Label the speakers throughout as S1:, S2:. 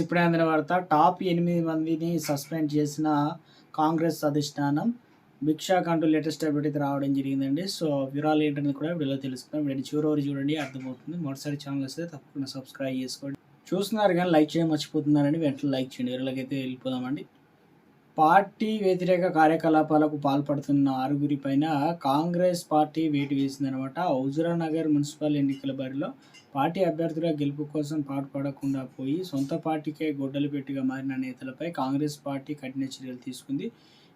S1: ఇప్పుడే అందిన వార్త. టాప్ ఎనిమిది మందిని సస్పెండ్ చేసిన కాంగ్రెస్ అధిష్టానం భిక్షాక్ అంటూ లేటెస్ట్ అప్డేట్ అయితే రావడం జరిగిందండి. సో వివరాలు ఏంటనేది కూడా వీడియోలో తెలుసుకుందాం. వీడియో చివరి చూడండి అర్థమవుతుంది. మొదటిసారి ఛానల్ వస్తే తప్పకుండా సబ్స్క్రైబ్ చేసుకోండి. చూస్తున్నారు కానీ లైక్ చేయడం మర్చిపోతున్నారని వెంటనే లైక్ చేయండి. వీళ్ళకైతే వెళ్ళిపోదామండి. పార్టీ వ్యతిరేక కార్యకలాపాలకు పాల్పడుతున్న ఆరుగురి పైన కాంగ్రెస్ పార్టీ వేటు వేసిందనమాట. హౌజురానగర్ మున్సిపల్ ఎన్నికల బరిలో పార్టీ అభ్యర్థుల గెలుపు కోసం పాటుపడకుండా పోయి సొంత పార్టీకే గొడ్డలు పెట్టిగా మారిన నేతలపై కాంగ్రెస్ పార్టీ కఠిన చర్యలు తీసుకుంది.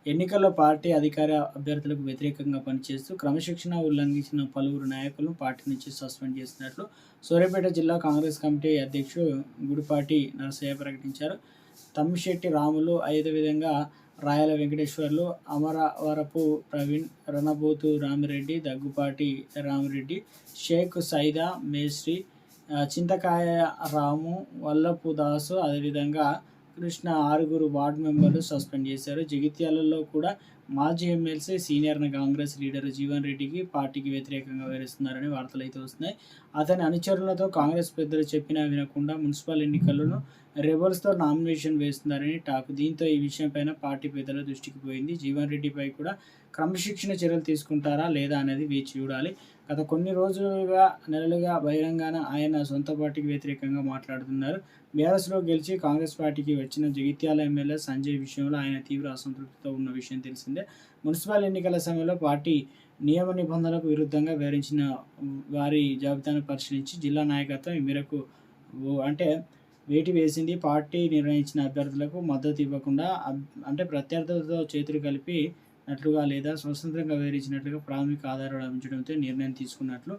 S1: ఎన్నికల్లో పార్టీ అధికార అభ్యర్థులకు వ్యతిరేకంగా పనిచేస్తూ క్రమశిక్షణ ఉల్లంఘించిన పలువురు నాయకులను పార్టీ నుంచి సస్పెండ్ చేసినట్లు సూర్యాపేట జిల్లా కాంగ్రెస్ కమిటీ అధ్యక్షుడు గుడిపాటి నరసయ్య ప్రకటించారు. తమ్మిశెట్టి రాములు అదే విధంగా రాయల వెంకటేశ్వర్లు అమరవరపు ప్రవీణ్ రణబోతు రామిరెడ్డి దగ్గుపాటి రామిరెడ్డి షేక్ సైదా మేశ్రీ చింతకాయ రాము వల్లపు దాసు అదేవిధంగా కృష్ణ ఆరుగురు వార్డు మెంబర్లు సస్పెండ్ చేశారు. జగిత్యాలలో కూడా మాజీ MLC senior Congress leader Jeevan రెడ్డికి పార్టీకి వ్యతిరేకంగా వివరిస్తున్నారని వార్తలు అయితే వస్తున్నాయి. అతని అనుచరులతో కాంగ్రెస్ పెద్దలు చెప్పినా వినకుండా మున్సిపల్ ఎన్నికలను రెబల్స్తో నామినేషన్ వేస్తున్నారని టాక్. దీంతో ఈ విషయంపైన పార్టీ పెద్దల దృష్టికి పోయింది. జీవన్ రెడ్డిపై కూడా క్రమశిక్షణ చర్యలు తీసుకుంటారా లేదా అనేది వేచి చూడాలి. గత కొన్ని రోజులుగా నెలలుగా బహిరంగాన ఆయన సొంత పార్టీకి వ్యతిరేకంగా మాట్లాడుతున్నారు. బీఆర్ఎస్లో గెలిచి కాంగ్రెస్ పార్టీకి వచ్చిన జగిత్యాల ఎమ్మెల్యే సంజయ్ విషయంలో ఆయన తీవ్ర అసంతృప్తితో ఉన్న విషయం తెలిసిందే. మున్సిపల్ ఎన్నికల సమయంలో పార్టీ నియమ నిబంధనలకు విరుద్ధంగా వివరించిన వారి జాబితాను పరిశీలించి జిల్లా నాయకత్వం ఈ మేరకు ఓ- అంటే వేటి వేసింది పార్టీ నిర్ణయించిన అభ్యర్థులకు మద్దతు ఇవ్వకుండా అంటే ప్రత్యర్థులతో చేతులు కలిపి నట్లుగా లేదా స్వతంత్రంగా వివరించినట్లుగా ప్రాథమిక ఆధారాలు అందించడంతో నిర్ణయం తీసుకున్నట్లు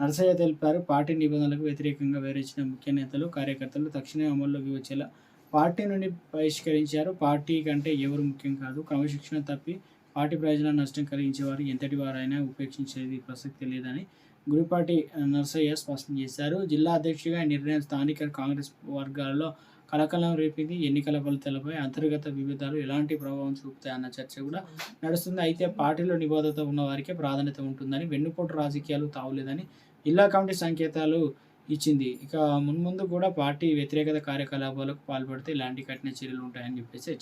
S1: నరసయ్య తెలిపారు. పార్టీ నిబంధనలకు వ్యతిరేకంగా వివరించిన ముఖ్య నేతలు కార్యకర్తలు తక్షణమే అమల్లోకి వచ్చేలా పార్టీ నుండి బహిష్కరించారు. పార్టీ కంటే ఎవరు ముఖ్యం కాదు క్రమశిక్షణ తప్పి పార్టీ ప్రయోజనాలు నష్టం కలిగించేవారు ఎంతటి వారైనా ఉపేక్షించేది ప్రసక్తి లేదని గురిపాటి నర్సయ్య స్పష్టం చేశారు. జిల్లా అధ్యక్షుడిగా నిర్ణయం స్థానిక కాంగ్రెస్ వర్గాల్లో కలకలం రేపింది. ఎన్నికల ఫలితాలపై అంతర్గత విభేదాలు ఎలాంటి ప్రభావం చూపుతాయన్న చర్చ కూడా నడుస్తుంది. అయితే పార్టీలో నిబద్ధత ఉన్న వారికే ప్రాధాన్యత ఉంటుందని వెన్నుపోటు రాజకీయాలు తావులేదని జిల్లా కమిటీ సంకేతాలు ఇచ్చింది. ఇక మున్ముందు కూడా పార్టీ వ్యతిరేకత కార్యకలాపాలకు పాల్పడితే ఇలాంటి కఠిన చర్యలు ఉంటాయని చెప్పేసి